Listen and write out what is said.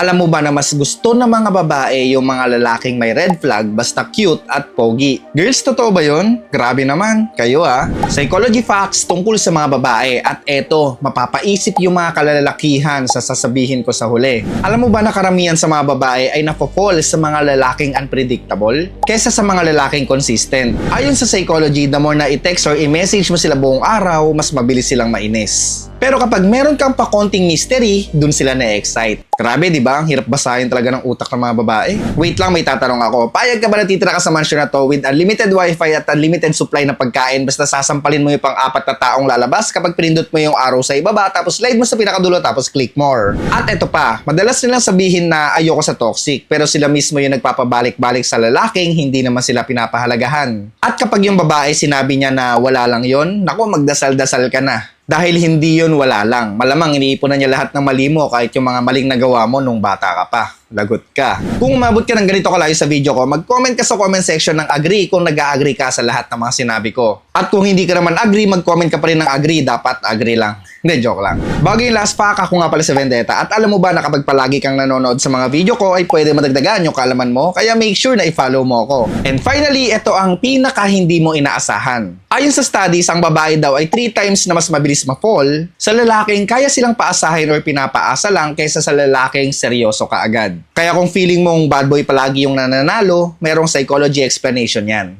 Alam mo ba na mas gusto ng mga babae yung mga lalaking may red flag basta cute at pogi? Girls, totoo ba yun? Grabe naman. Kayo ah. Psychology facts tungkol sa mga babae at eto, mapapaisip yung mga kalalakihan sa sasabihin ko sa huli. Alam mo ba na karamihan sa mga babae ay napofall sa mga lalaking unpredictable kesa sa mga lalaking consistent? Ayon sa psychology, the more na i-text or i-message mo sila buong araw, mas mabilis silang mainis. Pero kapag meron kang pa konting mystery, dun sila na-excite. Grabe, di ba? Ang hirap basahin talaga ng utak ng mga babae. Wait lang, may tatanong ako. Payag ka ba na titira ka sa mansion na to with unlimited wifi at unlimited supply na pagkain basta sasampalin mo yung pang-apat na taong lalabas kapag pinindot mo yung arrow sa ibaba tapos slide mo sa pinakadulo tapos click more. At eto pa, madalas nilang sabihin na ayoko sa toxic pero sila mismo yung nagpapabalik-balik sa lalaking hindi naman sila pinapahalagahan. At kapag yung babae sinabi niya na wala lang yon, naku magdasal-dasal ka na. Dahil hindi yun wala lang. Malamang iniipunan niya lahat ng mali mo kahit yung mga maling nagawa mo nung bata ka pa. Lagot ka. Kung umabot ka ng ganito kalayo sa video ko, mag-comment ka sa comment section ng agree kung nag-agree ka sa lahat ng mga sinabi ko. At kung hindi ka naman agree, mag-comment ka pa rin ng agree. Dapat agree lang. Hindi, joke lang. Bago yung last pack, ako nga pala si Vendetta. At alam mo ba na kapag palagi kang nanonood sa mga video ko, ay pwede madagdagan yung kalaman mo. Kaya make sure na i-follow mo ako. And finally, ito ang pinaka hindi mo inaasahan. Ayon sa studies, ang babae daw ay 3 times na mas mabilis ma-fall sa lalaking kaya silang paasahin or pinapaasa lang kaysa sa lalaking seryoso kaagad. Kaya kung feeling mong bad boy palagi yung nananalo, merong psychology explanation yan.